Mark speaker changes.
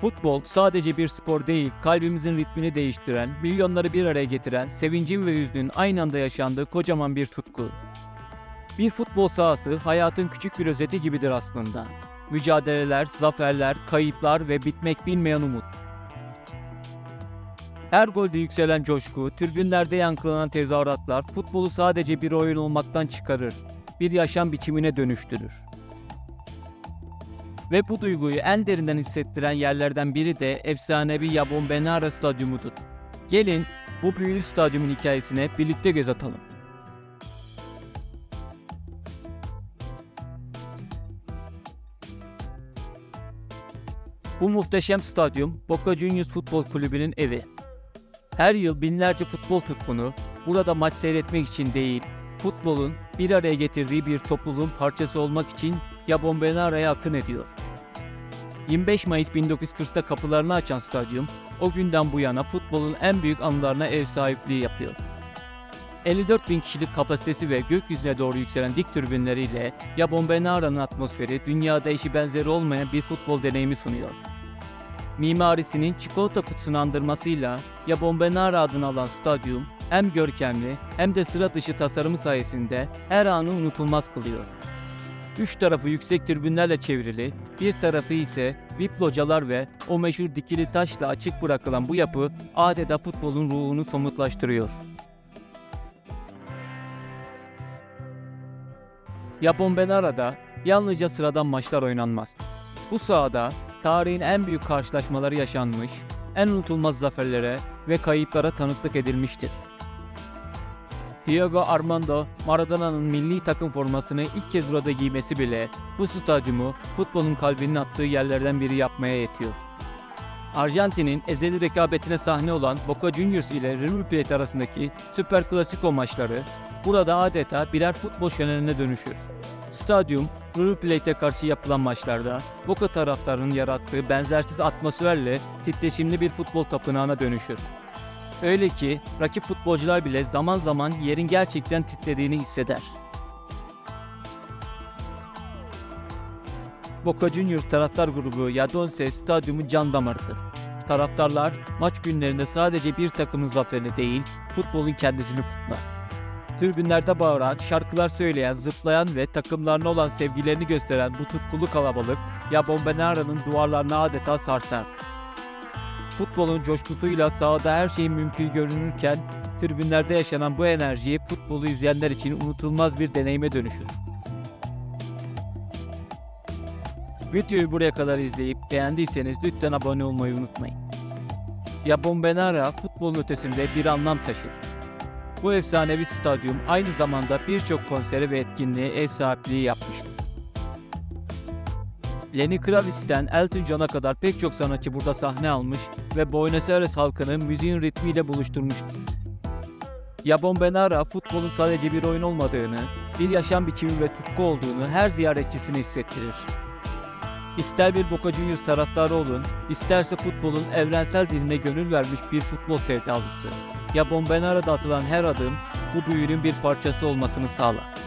Speaker 1: Futbol sadece bir spor değil, kalbimizin ritmini değiştiren, milyonları bir araya getiren, sevincin ve hüznün aynı anda yaşandığı kocaman bir tutku. Bir futbol sahası hayatın küçük bir özeti gibidir aslında. Mücadeleler, zaferler, kayıplar ve bitmek bilmeyen umut. Her golde yükselen coşku, tribünlerde yankılanan tezahüratlar futbolu sadece bir oyun olmaktan çıkarır, bir yaşam biçimine dönüştürür. Ve bu duyguyu en derinden hissettiren yerlerden biri de efsanevi Yabon Benara Stadyumudur. Gelin bu büyülü stadyumun hikayesine birlikte göz atalım. Bu muhteşem stadyum Boca Juniors Futbol Kulübü'nün evi. Her yıl binlerce futbol tutkunu burada maç seyretmek için değil, futbolun bir araya getirdiği bir topluluğun parçası olmak için Yabon Benara'ya akın ediyor. 25 Mayıs 1940'ta kapılarını açan stadyum, o günden bu yana futbolun en büyük anılarına ev sahipliği yapıyor. 54 bin kişilik kapasitesi ve gökyüzüne doğru yükselen dik türbinleriyle Yabon Benara'nın atmosferi dünyada eşi benzeri olmayan bir futbol deneyimi sunuyor. Mimarisinin çikolata kutusunu andırmasıyla Yabon Benara adını alan stadyum hem görkemli hem de sıra dışı tasarımı sayesinde her anı unutulmaz kılıyor. Üç tarafı yüksek tribünlerle çevrili, bir tarafı ise VIP localar ve o meşhur dikili taşla açık bırakılan bu yapı adeta futbolun ruhunu somutlaştırıyor. Japon Benara'da yalnızca sıradan maçlar oynanmaz. Bu sahada tarihin en büyük karşılaşmaları yaşanmış, en unutulmaz zaferlere ve kayıplara tanıklık edilmiştir. Diego Armando Maradona'nın milli takım formasını ilk kez burada giymesi bile bu stadyumu futbolun kalbinin attığı yerlerden biri yapmaya yetiyor. Arjantin'in ezeli rekabetine sahne olan Boca Juniors ile River Plate arasındaki Süper Klasiko maçları burada adeta birer futbol şölenine dönüşür. Stadyum, River Plate'e karşı yapılan maçlarda Boca taraftarının yarattığı benzersiz atmosferle titreşimli bir futbol tapınağına dönüşür. Öyle ki rakip futbolcular bile zaman zaman yerin gerçekten titrediğini hisseder. Boca Juniors taraftar grubu Yadonse stadyumun can damarıdır. Taraftarlar maç günlerinde sadece bir takımın zaferini değil, futbolun kendisini kutlar. Tribünlerde bağıran, şarkılar söyleyen, zıplayan ve takımlarına olan sevgilerini gösteren bu tutkulu kalabalık, Yabon Benara'nın duvarlarını adeta sarsar. Futbolun coşkusuyla sahada her şey mümkün görünürken, tribünlerde yaşanan bu enerji futbolu izleyenler için unutulmaz bir deneyime dönüşür. Videoyu buraya kadar izleyip beğendiyseniz lütfen abone olmayı unutmayın. Yabon Benara futbolun ötesinde bir anlam taşır. Bu efsanevi stadyum aynı zamanda birçok konsere ve etkinliğe ev sahipliği yapmıştır. Lenny Kravitz'ten Elton John'a kadar pek çok sanatçı burada sahne almış ve Buenos Aires halkını müziğin ritmiyle buluşturmuştur. Yabon Benara futbolun sadece bir oyun olmadığını, bir yaşam biçimi ve tutku olduğunu her ziyaretçisine hissettirir. İster bir Boca Juniors taraftarı olun, isterse futbolun evrensel diline gönül vermiş bir futbol sevdalısı. Yabon Benara'da atılan her adım bu büyünün bir parçası olmasını sağlar.